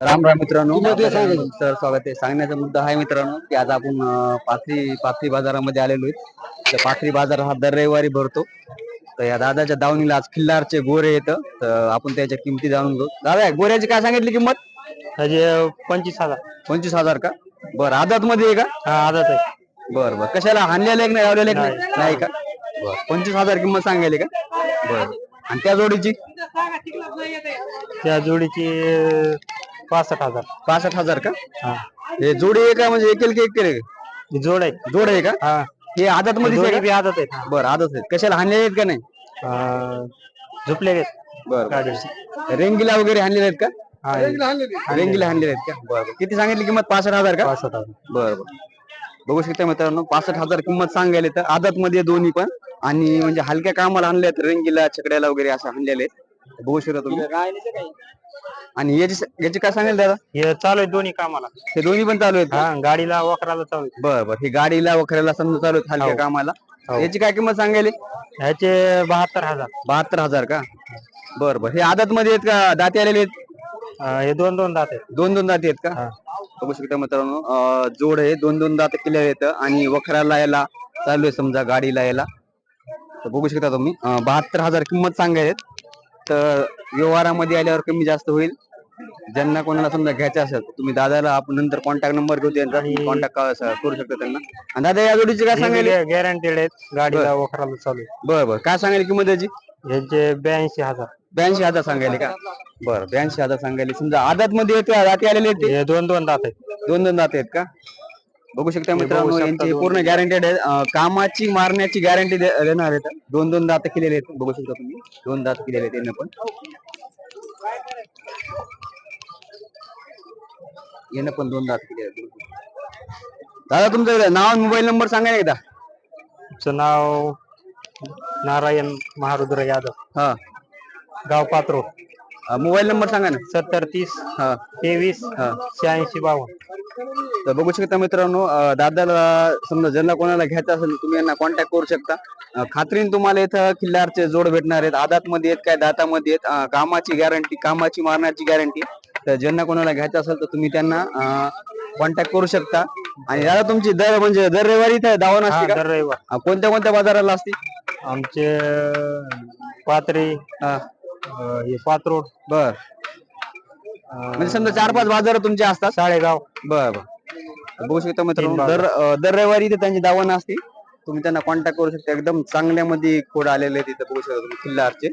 राम राम मित्रांनो. सर स्वागत आहे. सांगण्याचा मुद्दा आहे मित्रांनो की आज आपण पाथरी पाथरी बाजारामध्ये आलेलो आहे. तर पाथरी बाजार हा दर रविवारी भरतो. तर या दादाच्या दावणीला आज खिल्लारचे गोरे येतं. तर आपण त्याच्या किमती जाणून घेऊ. दादा गोऱ्याची काय सांगितली किंमत? पंचवीस हजार. पंचवीस हजार का? बरं आदात मध्ये आहे का? हा आदत आहे. बरं बरं. कशाला? हाणलेलं एक नाही लावलेलं एक नाही? नाही. का? बरं. पंचवीस हजार किंमत सांगायली का? बरं. आणि त्या जोडीची? त्या जोडीची पासष्ट हजार. पासष्ट हजार का? हा. हे जोडी आहे का म्हणजे एकेल की एक केले ही जोड आहे. जोड आहे का? हा. हे आदत मध्ये जोडी बी आदत आहे. बरं आदत आहे. कशाला हाणलेले आहेत का नाही? अं, झोपले गेले बरं रेंगीला वगैरे हाणलेले आहेत का? हा रेंगीला हाणलेले आहेत. का? बरं बरं. किती सांगितली किंमत? पासष्ट हजार का? पासष्ट हजार. बरं बरं. बघू शकता मित्रांनो पासष्ट हजार किंमत सांगायला तर आदत मध्ये दोन्ही पण. आणि म्हणजे हलक्या कामाला आणले आहेत रेंगीला छकड्याला वगैरे असं आणलेले आहेत. बघू शकता तुम्ही आणि याची याची काय सांगेल दादा? हे चालू आहे दोन्ही कामाला. हे दोन्ही पण चालू आहेत? हा गाडीला वखराला चालू आहे. बरं बरं. ही गाडीला वखऱ्याला समजा चालू आहेत हलक्या हो. कामाला. हो. याची काय किंमत सांगायली? ह्याचे बहात्तर हजार. बहात्तर हजार का? बरं बरं. हे आदत मध्ये आहेत का? दाते आलेले आहेत? अं, हे दोन दोन दात आहेत. दोन दोन दाते आहेत का? हा. बघू शकता मित्रांनो अं, जोड आहे. दोन दोन दात केलेले आहेत. आणि वखराला याला चालू आहे समजा गाडीला याला तर बघू शकता तुम्ही. बहात्तर हजार किंमत सांगायत तर व्यवहारामध्ये आल्यावर कमी जास्त होईल. ज्यांना कोणाला समजा घ्यायचं असेल तर तुम्ही दादाला आपण नंतर कॉन्टॅक्ट नंबर घेऊ त्यांचा कॉन्टॅक्ट करू शकता त्यांना. आणि दादा या जोडीची काय सांगायला? गॅरंटेड आहेत. गाडीला वखराला चालू आहे. बरं बरं. काय सांगायला किंमत याची ह्याचे ब्याऐंशी हजार. ब्याऐंशी हजार सांगायले का? बरं ब्याऐंशी हजार सांगायले. समजा आदात मध्ये येत राती आलेले दोन दोन दात आहेत. दोन दोन दात आहेत का? बघू शकता मित्रांनो यांची पूर्ण गॅरंटेड आहे. कामाची मारण्याची गॅरंटी देणार आहेत. दोन दोन दात केलेले आहेत. बघू शकता तुम्ही. दोन दात केलेले आहेत पण. यानं पण दोन दात आहेत. दादा तुमचं नाव मोबाईल नंबर सांगा एकदा. तुमचं नाव नारायण महारुद्र यादव. हा. गाव पात्रो मोबाईल नंबर सांगा ना. सत्तर तीस हा तेवीस हा. शहाऐंशी बावन्न. तर बघू शकता मित्रांनो अं, दादाला समजा ज्यांना कोणाला घ्यायचं असेल तुम्ही यांना कॉन्टॅक्ट करू शकता. अं, खात्रीने तुम्हाला इथं किल्लारचे जोड भेटणार आहेत. आदातमध्ये आहेत काय दातामध्ये आहेत. अं, कामाची गॅरंटी कामाची मारण्याची गॅरंटी तर ज्यांना कोणाला घ्यायचं असेल तर तुम्ही त्यांना कॉन्टॅक्ट करू शकता. आणि दादा तुमची दर म्हणजे दर रविवारी इथं दावा हा नसते का? दर रविवार अं, कोणत्या कोणत्या बाजाराला असते? आमचे पात्रे हा. हे पात्रोड बर. म्हणजे समजा चार पाच बाजार तुमचे असतात? साळेगाव. बर बर. बघू शकता मित्रांनो तीन दर अं, दर रविवारी इथे त्यांची दावा नसते तुम्ही त्यांना कॉन्टॅक्ट करू शकता. एकदम चांगल्यामध्ये खोड आलेले तिथे बघू शकता तुम्ही किल्लारचे